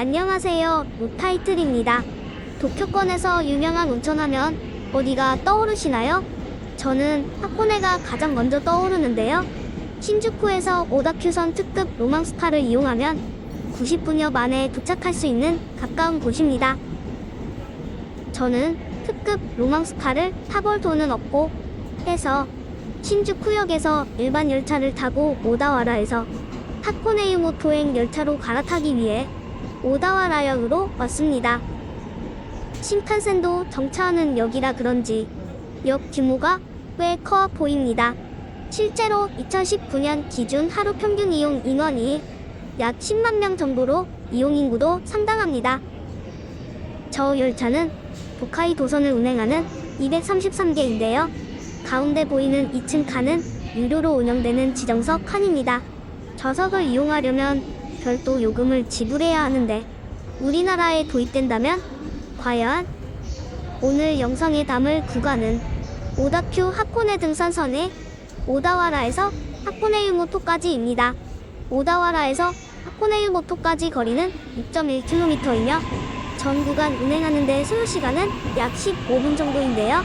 안녕하세요. 노타이틀입니다. 도쿄권에서 유명한 온천하면 어디가 떠오르시나요? 저는 하코네가 가장 먼저 떠오르는데요. 신주쿠에서 오다큐선 특급 로망스파를 이용하면 90분여 만에 도착할 수 있는 가까운 곳입니다. 저는 특급 로망스파를 타볼 돈은 없고 해서 신주쿠역에서 일반 열차를 타고 오다와라에서 하코네유모 토행 열차로 갈아타기 위해 오다와 라역으로 왔습니다. 신칸센도 정차하는 역이라 그런지 역 규모가 꽤 커 보입니다. 실제로 2019년 기준 하루 평균 이용 인원이 약 10만 명 정도로 이용 인구도 상당합니다. 저 열차는 도카이 도선을 운행하는 233개인데요. 가운데 보이는 2층 칸은 유료로 운영되는 지정석 칸입니다. 좌석을 이용하려면 별도 요금을 지불해야 하는데 우리나라에 도입된다면 과연 오늘 영상에 담을 구간은 오다큐 하코네 등산선의 오다와라에서 하코네 유모토까지입니다. 오다와라에서 하코네 유모토까지 거리는 6.1km이며 전 구간 운행하는데 소요 시간은 약 15분 정도인데요.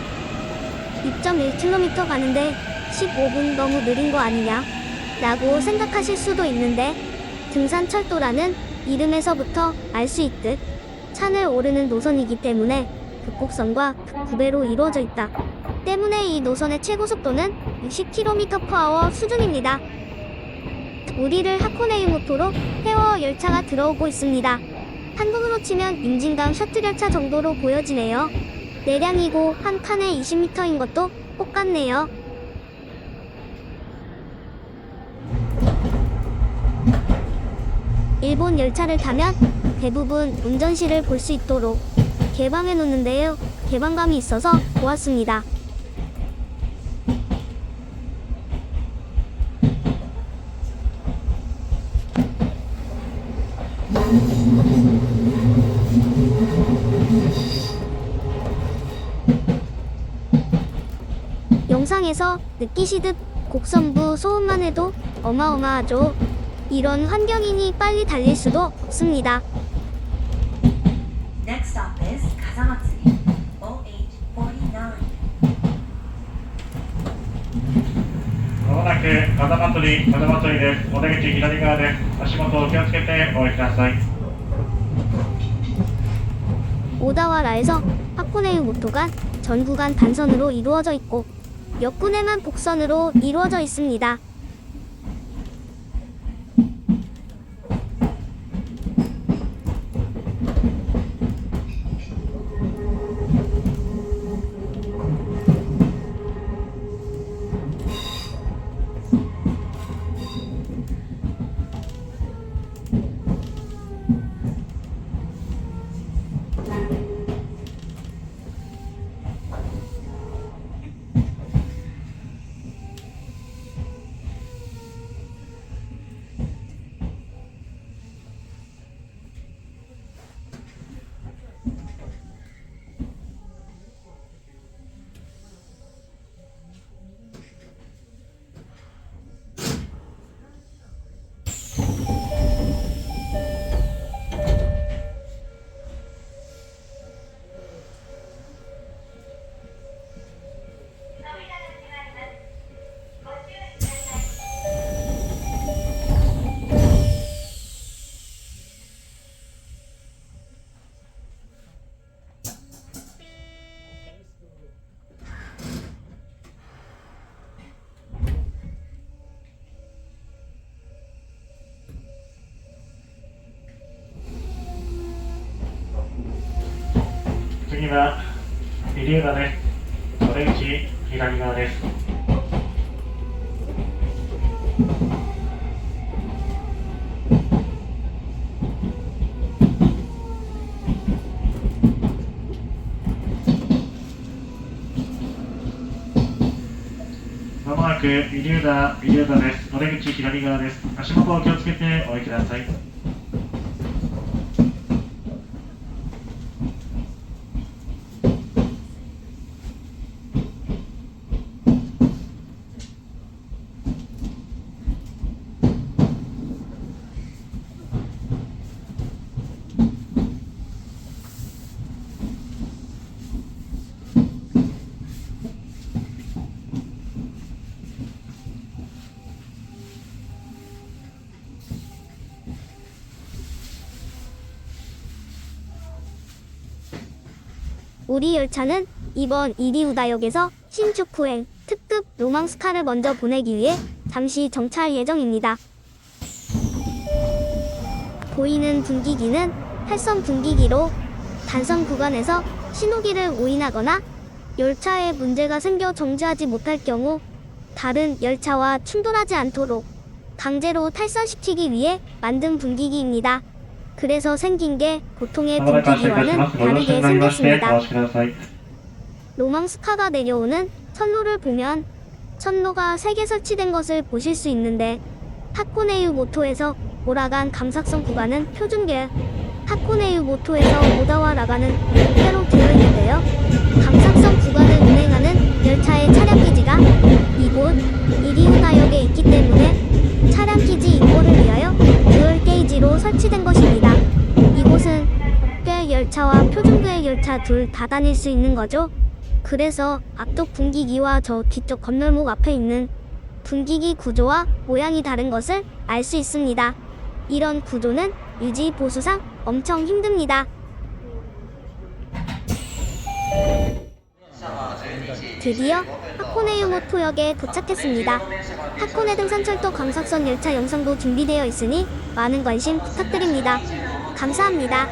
6.1km 가는데 15분 너무 느린 거 아니냐? 라고 생각하실 수도 있는데 등산철도라는 이름에서부터 알 수 있듯 산을 오르는 노선이기 때문에 북곡선과 극구배로 이루어져 있다. 때문에 이 노선의 최고 속도는 60km/h 수준입니다. 우리를 하코네유모토로 헤어 열차가 들어오고 있습니다. 한국으로 치면 임진강 셔틀 열차 정도로 보여지네요. 내량이고 한 칸에 20m인 것도 똑같네요. 일본 열차를 타면 대부분 운전실을 볼 수 있도록 개방해 놓는데요. 개방감이 있어서 좋았습니다. 영상에서 느끼시듯 곡선부 소음만 해도 어마어마하죠. 이런 환경이니 빨리 달릴 수도 없습니다. Next stop is Kazamatsuri, OH49. まもなく風祭り、風祭りです。お出口左側です。足元お気をつけてお降りください。 오다와라에서 하코네유 모토가 전 구간 단선으로 이루어져 있고 역군에만 복선으로 이루어져 있습니다. 次はリリューガです。お出口左側です。まもなくリリューダリリューダです。お出口左側です。足元お気をつけてお降りください。 우리 열차는 이번 이리우다역에서 신주쿠행 특급 로망스카를 먼저 보내기 위해 잠시 정차할 예정입니다. 보이는 분기기는 활성 분기기로 단선 구간에서 신호기를 오인하거나 열차에 문제가 생겨 정지하지 못할 경우 다른 열차와 충돌하지 않도록 강제로 탈선시키기 위해 만든 분기기입니다. 그래서 생긴 게 고통의 분위기와는 다르게 생겼습니다. 로망스카가 내려오는 선로를 보면 선로가 세개 설치된 것을 보실 수 있는데 하코네유 모토에서 오라간 감삭성 구간은 표준계 하코네유 모토에서 오다와 라가는 별개로 되어 있는데요. 감삭성 구간을 운행하는 열차의 차량 기지가 이곳 열차와 표준구의 열차 둘 다 다닐 수 있는 거죠. 그래서 앞쪽 분기기와 저 뒤쪽 건널목 앞에 있는 분기기 구조와 모양이 다른 것을 알 수 있습니다. 이런 구조는 유지 보수상 엄청 힘듭니다. 드디어 하코네 유모토역에 도착했습니다. 하코네 등산철도 광석선 열차 영상도 준비되어 있으니 많은 관심 부탁드립니다. 감사합니다.